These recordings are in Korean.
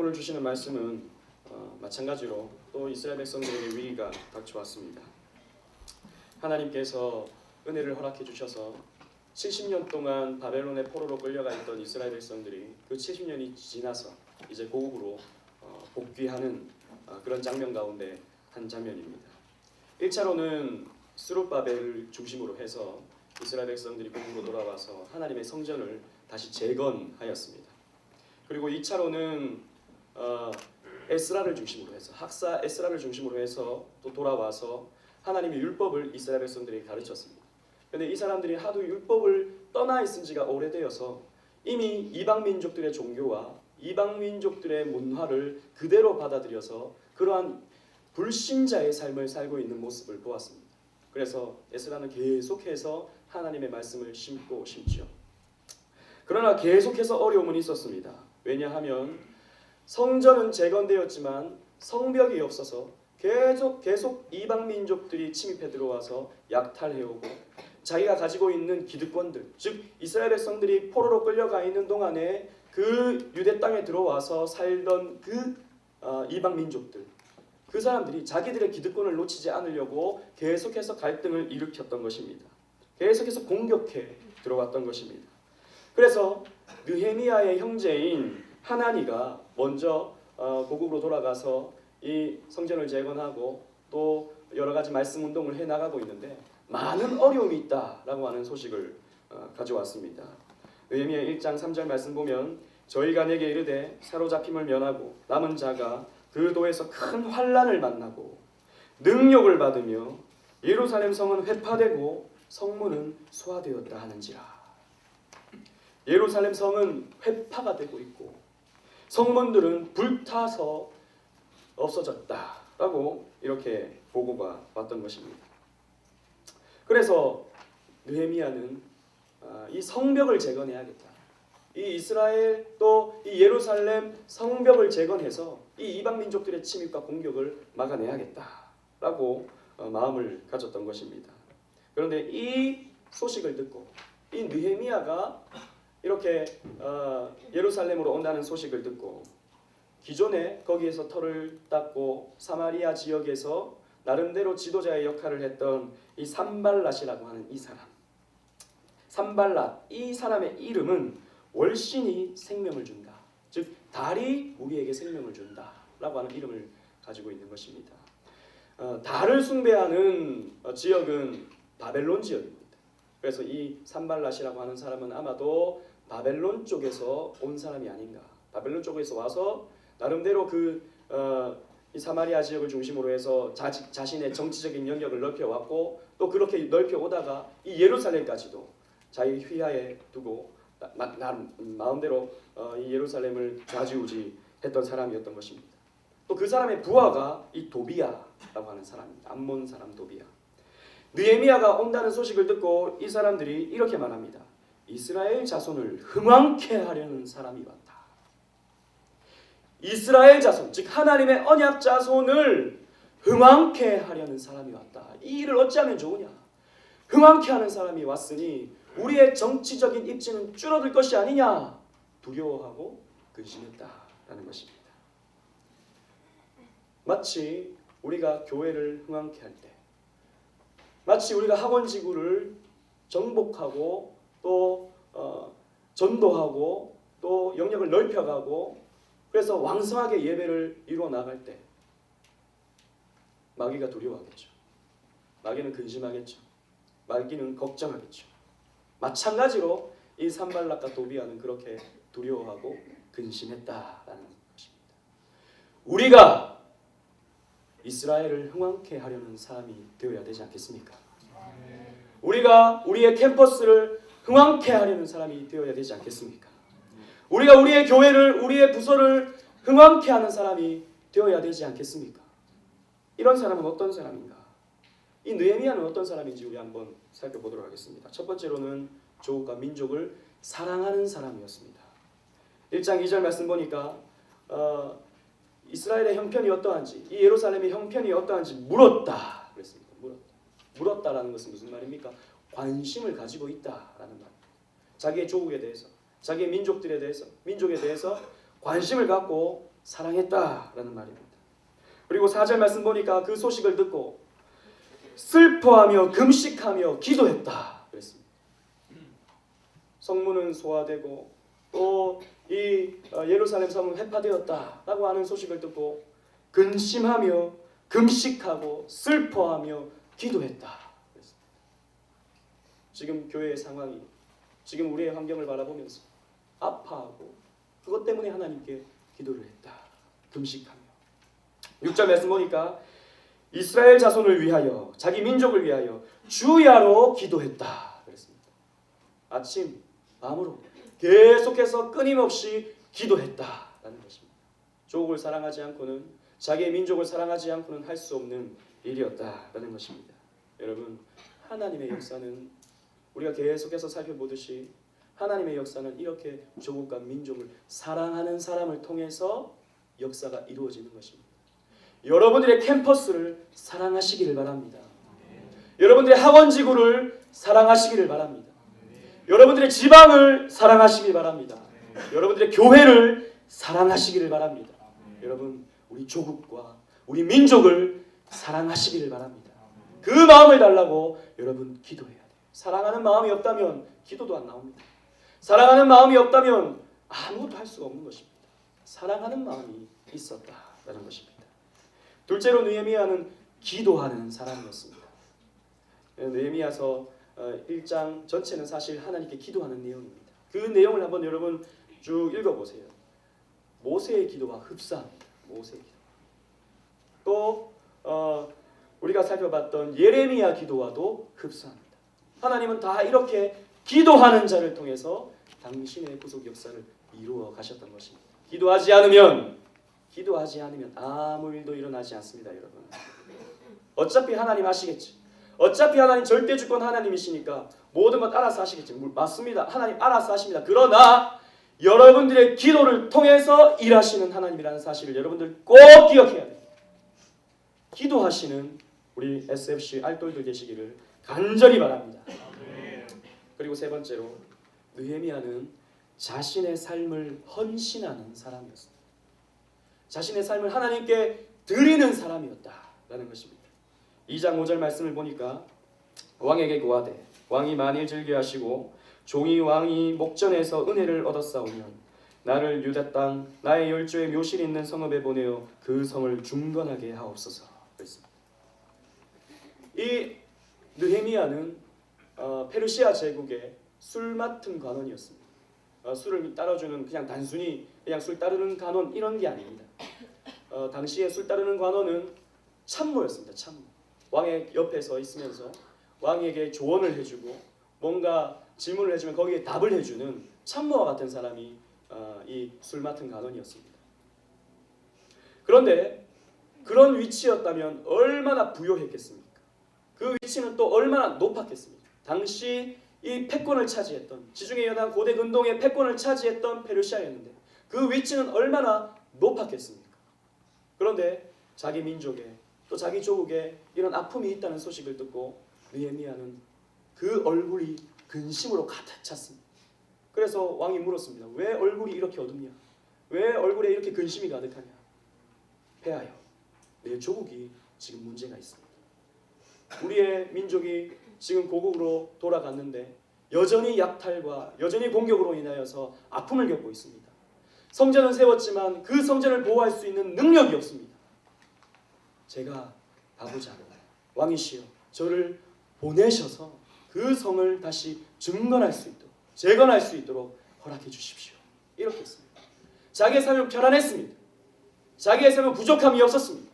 오늘 주시는 말씀은 어, 마찬가지로 또 이스라엘 백성들에게 위기가 닥쳐왔습니다. 하나님께서 은혜를 허락해 주셔서 70년 동안 바벨론의 포로로 끌려가 있던 이스라엘 백성들이 그 70년이 지나서 이제 고국으로 어, 복귀하는 어, 그런 장면 가운데 한 장면입니다. 1차로는 스룹바벨을 중심으로 해서 이스라엘 백성들이 고국으로 돌아와서 하나님의 성전을 다시 재건하였습니다. 그리고 2차로는 어, 에스라를 중심으로 해서 학사 에스라를 중심으로 해서 또 돌아와서 하나님의 율법을 이스라엘 백성들에게 가르쳤습니다. 그런데 이 사람들이 하도 율법을 떠나 있은 지가 오래되어서 이미 이방 민족들의 종교와 이방 민족들의 문화를 그대로 받아들여서 그러한 불신자의 삶을 살고 있는 모습을 보았습니다. 그래서 에스라는 계속해서 하나님의 말씀을 심고 심지요. 그러나 계속해서 어려움은 있었습니다. 왜냐하면 성전은 재건되었지만 성벽이 없어서 계속 계속 이방 민족들이 침입해 들어와서 약탈해오고 자기가 가지고 있는 기득권들 즉 이스라엘 백성들이 포로로 끌려가 있는 동안에 그 유대 땅에 들어와서 살던 그 어, 이방 민족들 그 사람들이 자기들의 기득권을 놓치지 않으려고 계속해서 갈등을 일으켰던 것입니다. 계속해서 공격해 들어왔던 것입니다. 그래서 느헤미야의 형제인 하나니가 먼저 어, 고국으로 돌아가서 이 성전을 재건하고 또 여러 가지 말씀 운동을 해 나가고 있는데 많은 어려움이 있다라고 하는 소식을 어, 가져왔습니다. 느헤미야 1장 3절 말씀 보면 저희가 내게 이르되 사로잡힘을 면하고 남은 자가 그 도에서 큰 환란을 만나고 능력을 받으며 예루살렘 성은 회파되고 성문은 소화되었다 하는지라. 예루살렘 성은 회파가 되고 있고 성문들은 불타서 없어졌다라고 이렇게 보고가 왔던 것입니다. 그래서 느헤미야는 아, 이 성벽을 재건해야겠다. 이 이스라엘 또 이 예루살렘 성벽을 재건해서 이 이방 민족들의 침입과 공격을 막아내야겠다라고 어, 마음을 가졌던 것입니다. 그런데 이 소식을 듣고 이 느헤미야가 이렇게 어, 예루살렘으로 온다는 소식을 듣고 기존에 거기에서 털을 닦고 사마리아 지역에서 나름대로 지도자의 역할을 했던 이 산발랏이라고 하는 이 사람. 산발랏 이 사람의 이름은 월신이 생명을 준다. 즉 달이 우리에게 생명을 준다 라고 하는 이름을 가지고 있는 것입니다. 어, 달을 숭배하는 어, 지역은 바벨론 지역입니다. 그래서 이 산발랏이라고 하는 사람은 아마도 바벨론 쪽에서 온 사람이 아닌가. 바벨론 쪽에서 와서 나름대로 그 어, 이 사마리아 지역을 중심으로 해서 자, 자신의 정치적인 영역을 넓혀왔고 또 그렇게 넓혀오다가 이 예루살렘까지도 자기 휘하에 두고 나, 나, 나 마음대로 어, 이 예루살렘을 좌지우지 했던 사람이었던 것입니다. 또 그 사람의 부하가 이 도비야라고 하는 사람입니다. 암몬 사람 도비야. 느헤미야가 온다는 소식을 듣고 이 사람들이 이렇게 말합니다. 이스라엘 자손을 흥왕케 하려는 사람이 왔다. 이스라엘 자손, 즉 하나님의 언약 자손을 흥왕케 하려는 사람이 왔다. 이 일을 어찌하면 좋으냐? 흥왕케 하는 사람이 왔으니 우리의 정치적인 입지는 줄어들 것이 아니냐? 두려워하고 근심했다라는 것입니다. 마치 우리가 교회를 흥왕케 할 때, 마치 우리가 학원 지구를 정복하고 또 어, 전도하고 또 영역을 넓혀가고 그래서 왕성하게 예배를 이루어 나갈 때 마귀가 두려워하겠죠. 마귀는 근심하겠죠. 마귀는 걱정하겠죠. 마찬가지로 이 산발락과 도비아는 그렇게 두려워하고 근심했다라는 것입니다. 우리가 이스라엘을 흥왕케 하려는 사람이 되어야 되지 않겠습니까? 우리가 우리의 캠퍼스를 흥왕케 하려는 사람이 되어야 되지 않겠습니까? 우리가 우리의 교회를 우리의 부서를 흥왕케 하는 사람이 되어야 되지 않겠습니까? 이런 사람은 어떤 사람인가? 이 느헤미야는 어떤 사람인지 우리 한번 살펴보도록 하겠습니다. 첫 번째로는 조국과 민족을 사랑하는 사람이었습니다. 1장 2절 말씀 보니까 어, 이스라엘의 형편이 어떠한지 이 예루살렘의 형편이 어떠한지 물었다 그랬습니다. 물었다. 물었다라는 것은 무슨 말입니까? 관심을 가지고 있다라는 말. 자기의 조국에 대해서, 자기의 민족들에 대해서, 민족에 대해서 관심을 갖고 사랑했다라는 말입니다. 그리고 4절 말씀 보니까 그 소식을 듣고 슬퍼하며 금식하며 기도했다 그랬습니다. 성문은 소화되고 또 이 예루살렘 성은 회파되었다라고 하는 소식을 듣고 근심하며 금식하고 슬퍼하며 기도했다. 지금 교회의 상황이 지금 우리의 환경을 바라보면서 아파하고 그것 때문에 하나님께 기도를 했다. 금식하며 6절 말씀 보니까 이스라엘 자손을 위하여 자기 민족을 위하여 주야로 기도했다. 그랬습니다. 아침 밤으로 계속해서 끊임없이 기도했다라는 것입니다. 조국을 사랑하지 않고는 자기의 민족을 사랑하지 않고는 할 수 없는 일이었다라는 것입니다. 여러분 하나님의 역사는 우리가 계속해서 살펴보듯이 하나님의 역사는 이렇게 조국과 민족을 사랑하는 사람을 통해서 역사가 이루어지는 것입니다. 여러분들의 캠퍼스를 사랑하시기를 바랍니다. 여러분들의 학원 지구를 사랑하시기를 바랍니다. 여러분들의 지방을 사랑하시길 바랍니다. 여러분들의 교회를 사랑하시기를 바랍니다. 여러분 우리 조국과 우리 민족을 사랑하시기를 바랍니다. 그 마음을 달라고 여러분 기도해야 돼요. 사랑하는 마음이 없다면 기도도 안 나옵니다. 사랑하는 마음이 없다면 아무것도 할 수가 없는 것입니다. 사랑하는 마음이 있었다라는 것입니다. 둘째로 느헤미야는 기도하는 사람이었습니다. 느헤미야서 1장 전체는 사실 하나님께 기도하는 내용입니다. 그 내용을 한번 여러분 쭉 읽어보세요. 모세의 기도와 흡사합니다. 모세의 기도. 또 어, 우리가 살펴봤던 예레미야 기도와도 흡사합니다. 하나님은 다 이렇게 기도하는 자를 통해서 당신의 구속 역사를 이루어 가셨던 것입니다. 기도하지 않으면 기도하지 않으면 아무 일도 일어나지 않습니다, 여러분. 어차피 하나님 하시겠지. 어차피 하나님 절대 주권 하나님이시니까 모든 것 알아서 하시겠지. 맞습니다. 하나님 알아서 하십니다. 그러나 여러분들의 기도를 통해서 일하시는 하나님이라는 사실을 여러분들 꼭 기억해야 돼요. 기도하시는 우리 SFC 알돌들 계시기를 간절히 바랍니다. 그리고 세 번째로 느헤미야는 자신의 삶을 헌신하는 사람이었습니다. 자신의 삶을 하나님께 드리는 사람이었다라는 것입니다. 2장 5절 말씀을 보니까 왕에게 고하되 왕이 만일 즐겨하시고 종이 왕이 목전에서 은혜를 얻었사오면 나를 유다 땅 나의 열조의 묘실이 있는 성읍에 보내어 그 성을 중건하게 하옵소서 그랬습니다. 이 느헤미야는 어, 페르시아 제국의 술 맡은 관원이었습니다. 어, 술을 따라주는 그냥 단순히 그냥 술 따르는 관원 이런 게 아닙니다. 어, 당시에 술 따르는 관원은 참모였습니다. 참모. 왕의 옆에 서 있으면서 왕에게 조언을 해주고 뭔가 질문을 해주면 거기에 답을 해주는 참모와 같은 사람이 어, 이술 맡은 관원이었습니다. 그런데 그런 위치였다면 얼마나 부요했겠습니까? 그 위치는 또 얼마나 높았겠습니까? 당시 이 패권을 차지했던 지중해 연안 고대 근동의 패권을 차지했던 페르시아였는데 그 위치는 얼마나 높았겠습니까? 그런데 자기 민족에 또 자기 조국에 이런 아픔이 있다는 소식을 듣고 느헤미야는 그 얼굴이 근심으로 가득 찼습니다. 그래서 왕이 물었습니다. 왜 얼굴이 이렇게 어둡냐? 왜 얼굴에 이렇게 근심이 가득하냐? 폐하여 내 조국이 지금 문제가 있습니다. 우리의 민족이 지금 고국으로 돌아갔는데 여전히 약탈과 여전히 공격으로 인하여서 아픔을 겪고 있습니다. 성전은 세웠지만 그 성전을 보호할 수 있는 능력이 없습니다. 제가 가보자 왕이시여 저를 보내셔서 그 성을 다시 증건할 수 있도록 재건할 수 있도록 허락해 주십시오. 이렇게 했습니다. 자기의 삶은 편안했습니다. 자기의 삶은 부족함이 없었습니다.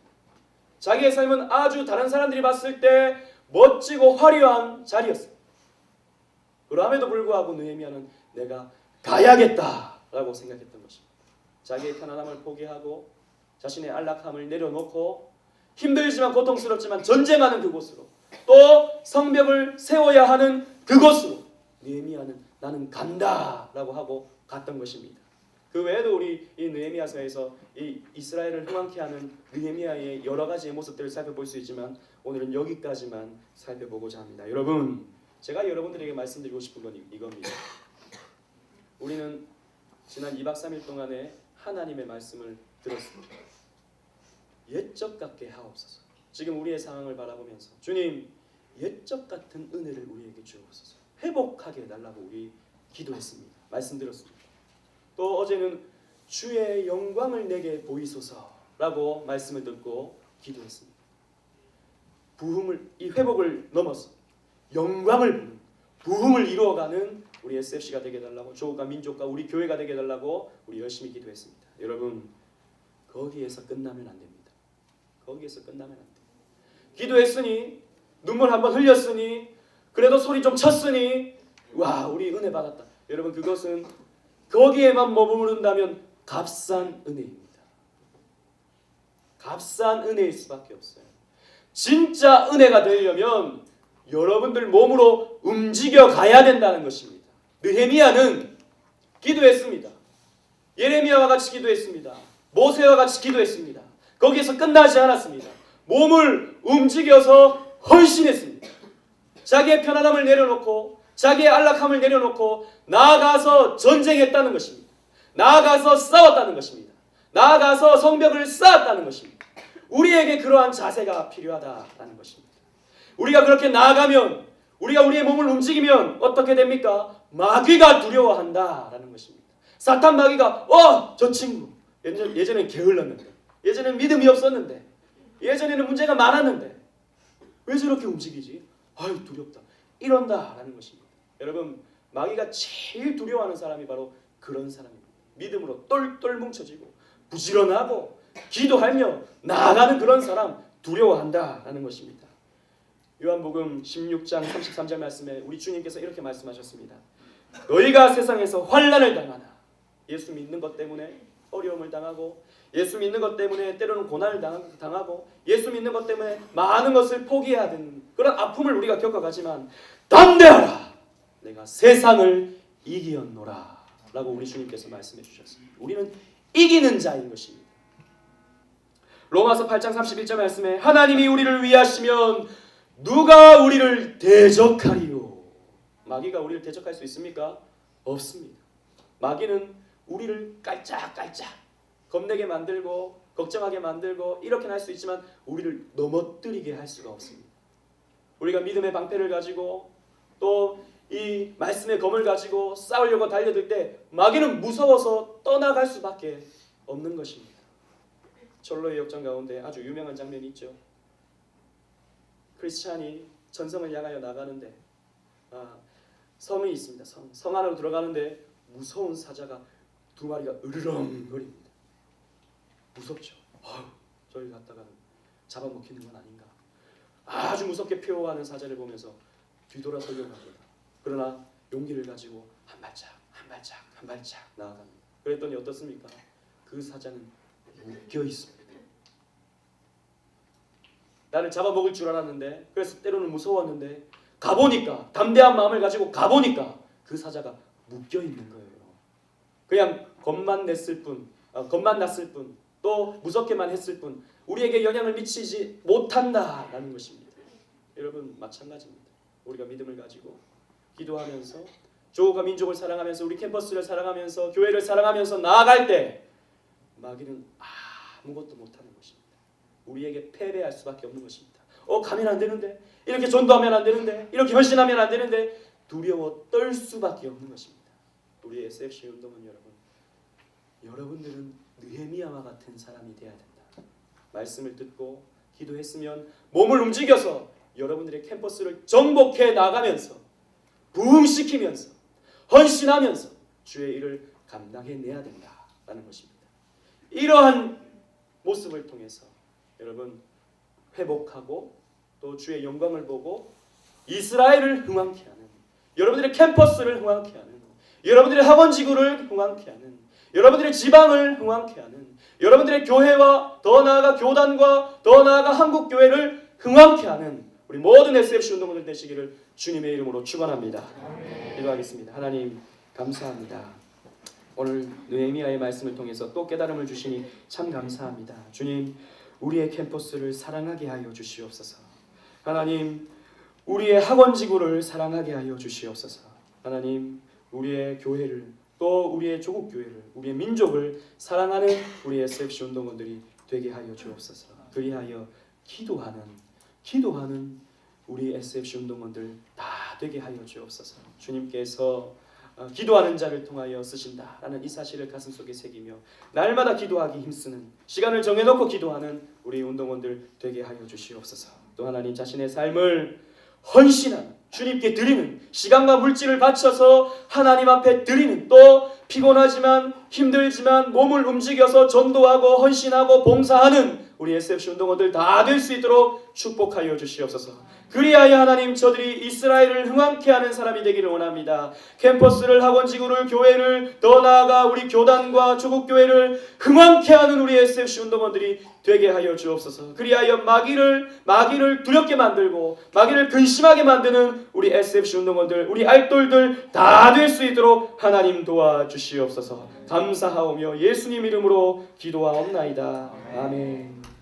자기의 삶은 아주 다른 사람들이 봤을 때 멋지고 화려한 자리였습니다. 그럼에도 불구하고 느헤미야는 내가 가야겠다라고 생각했던 것입니다. 자기의 편안함을 포기하고 자신의 안락함을 내려놓고 힘들지만 고통스럽지만 전쟁하는 그곳으로 또 성벽을 세워야 하는 그곳으로 느헤미야는 나는 간다라고 하고 갔던 것입니다. 그 외에도 우리 이 느헤미야서에서 이 이스라엘을 흥왕케 하는 느헤미야의 여러 가지의 모습들을 살펴볼 수 있지만 오늘은 여기까지만 살펴보고자 합니다. 여러분, 제가 여러분들에게 말씀드리고 싶은 건 이- 이겁니다. 우리는 지난 2박 3일 동안에 하나님의 말씀을 들었습니다. 옛적 같게 하옵소서. 지금 우리의 상황을 바라보면서 주님 옛적 같은 은혜를 우리에게 주옵소서. 회복하게 해달라고 우리 기도했습니다. 말씀드렸습니다. 또 어제는 주의 영광을 내게 보이소서라고 말씀을 듣고 기도했습니다. 부흥을 이 회복을 넘어서 영광을 부흥을 이루어가는 우리 SFC가 되게 해달라고 조국과 민족과 우리 교회가 되게 해달라고 우리 열심히 기도했습니다. 여러분 거기에서 끝나면 안 됩니다. 거기에서 끝나면 안 돼요. 기도했으니 눈물 한번 흘렸으니 그래도 소리 좀 쳤으니 와 우리 은혜 받았다. 여러분 그것은 거기에만 머무른다면 값싼 은혜입니다. 값싼 은혜일 수밖에 없어요. 진짜 은혜가 되려면 여러분들 몸으로 움직여 가야 된다는 것입니다. 느헤미야는 기도했습니다. 예레미야와 같이 기도했습니다. 모세와 같이 기도했습니다. 거기에서 끝나지 않았습니다. 몸을 움직여서 헌신했습니다. 자기의 편안함을 내려놓고 자기의 안락함을 내려놓고 나아가서 전쟁했다는 것입니다. 나아가서 싸웠다는 것입니다. 나아가서 성벽을 쌓았다는 것입니다. 우리에게 그러한 자세가 필요하다라는 것입니다. 우리가 그렇게 나아가면 우리가 우리의 몸을 움직이면 어떻게 됩니까? 마귀가 두려워한다라는 것입니다. 사탄 마귀가 어 저 친구 예전, 예전엔 게을렀는데 예전엔 믿음이 없었는데 예전에는 문제가 많았는데 왜 저렇게 움직이지? 아유 두렵다 이런다라는 것입니다. 여러분 마귀가 제일 두려워하는 사람이 바로 그런 사람입니다. 믿음으로 똘똘 뭉쳐지고 부지런하고 기도하며 나아가는 그런 사람 두려워한다라는 것입니다. 요한복음 16장 33절 말씀에 우리 주님께서 이렇게 말씀하셨습니다. 너희가 세상에서 환난을 당하나 예수 믿는 것 때문에 어려움을 당하고 예수 믿는 것 때문에 때로는 고난을 당- 당하고 예수 믿는 것 때문에 많은 것을 포기해야 되는 그런 아픔을 우리가 겪어가지만 담대하라 내가 세상을 이기었노라 라고 우리 주님께서 말씀해 주셨습니다. 우리는 이기는 자인 것입니다. 로마서 8장 31절 말씀에 하나님이 우리를 위하시면 누가 우리를 대적하리요? 마귀가 우리를 대적할 수 있습니까? 없습니다. 마귀는 우리를 깔짝깔짝 겁내게 만들고 걱정하게 만들고 이렇게 할 수 있지만 우리를 넘어뜨리게 할 수가 없습니다. 우리가 믿음의 방패를 가지고 또 이 말씀의 검을 가지고 싸우려고 달려들 때 마귀는 무서워서 떠나갈 수밖에 없는 것입니다. 철로의 역전 가운데 아주 유명한 장면이 있죠. 크리스찬이 전성을 향하여 나가는데 아, 성이 있습니다. 성. 성 안으로 들어가는데 무서운 사자가 두 마리가 으르렁거립니다. 무섭죠. 아유, 저기 갔다가는 잡아먹히는 건 아닌가. 아주 무섭게 표하는 사자를 보면서 뒤돌아서려고 합니다. 그러나 용기를 가지고 한 발짝, 한 발짝, 한 발짝 나아갑니다. 그랬더니 어떻습니까? 그 사자는 묶여 있습니다. 나를 잡아먹을 줄 알았는데 그래서 때로는 무서웠는데 가보니까 담대한 마음을 가지고 가보니까 그 사자가 묶여 있는 거예요. 그냥 겁만 냈을 뿐, 어, 겁만 났을 뿐, 또 무섭게만 했을 뿐, 우리에게 영향을 미치지 못한다라는 것입니다. 여러분 마찬가지입니다. 우리가 믿음을 가지고 기도하면서 조국과 민족을 사랑하면서 우리 캠퍼스를 사랑하면서 교회를 사랑하면서 나아갈 때 마귀는 아무것도 못하는 것입니다. 우리에게 패배할 수밖에 없는 것입니다. 어 가면 안 되는데 이렇게 전도하면 안 되는데 이렇게 헌신하면 안 되는데 두려워 떨 수밖에 없는 것입니다. 우리 SFC 운동은 여러분 여러분들은 느헤미야와 같은 사람이 되어야 된다. 말씀을 듣고 기도했으면 몸을 움직여서 여러분들의 캠퍼스를 정복해 나가면서 부흥시키면서 헌신하면서 주의 일을 감당해내야 된다라는 것입니다. 이러한 모습을 통해서 여러분 회복하고 또 주의 영광을 보고 이스라엘을 흥왕케 하는 여러분들의 캠퍼스를 흥왕케 하는 여러분들의 학원 지구를 흥왕케 하는 여러분들의 지방을 흥왕케 하는 여러분들의 교회와 더 나아가 교단과 더 나아가 한국 교회를 흥왕케 하는 우리 모든 SFC 운동원들 되시기를 주님의 이름으로 축원합니다. 기도하겠습니다. 하나님 감사합니다. 오늘 느헤미야의 말씀을 통해서 또 깨달음을 주시니 참 감사합니다. 주님, 우리의 캠퍼스를 사랑하게 하여 주시옵소서. 하나님, 우리의 학원 지구를 사랑하게 하여 주시옵소서. 하나님, 우리의 교회를 또 우리의 조국 교회를 우리의 민족을 사랑하는 우리 SFC 운동원들이 되게 하여 주옵소서. 그리하여 기도하는 기도하는 우리 SFC 운동원들 다 되게 하여 주옵소서. 주님께서 어, 기도하는 자를 통하여 쓰신다라는 이 사실을 가슴 속에 새기며 날마다 기도하기 힘쓰는 시간을 정해놓고 기도하는 우리 운동원들 되게 하여 주시옵소서. 또 하나님 자신의 삶을 헌신한 주님께 드리는 시간과 물질을 바쳐서 하나님 앞에 드리는 또 피곤하지만 힘들지만 몸을 움직여서 전도하고 헌신하고 봉사하는 우리 SFC 운동원들 다 될 수 있도록 축복하여 주시옵소서. 그리하여 하나님 저들이 이스라엘을 흥왕케 하는 사람이 되기를 원합니다. 캠퍼스를 학원 지구를 교회를 더 나아가 우리 교단과 조국 교회를 흥왕케 하는 우리 SFC 운동원들이 되게 하여 주옵소서. 그리하여 마귀를 마귀를 두렵게 만들고 마귀를 근심하게 만드는 우리 SFC 운동원들, 우리 알돌들 다 될 수 있도록 하나님 도와 주시옵소서. 감사하오며 예수님 이름으로 기도하옵나이다. 아멘.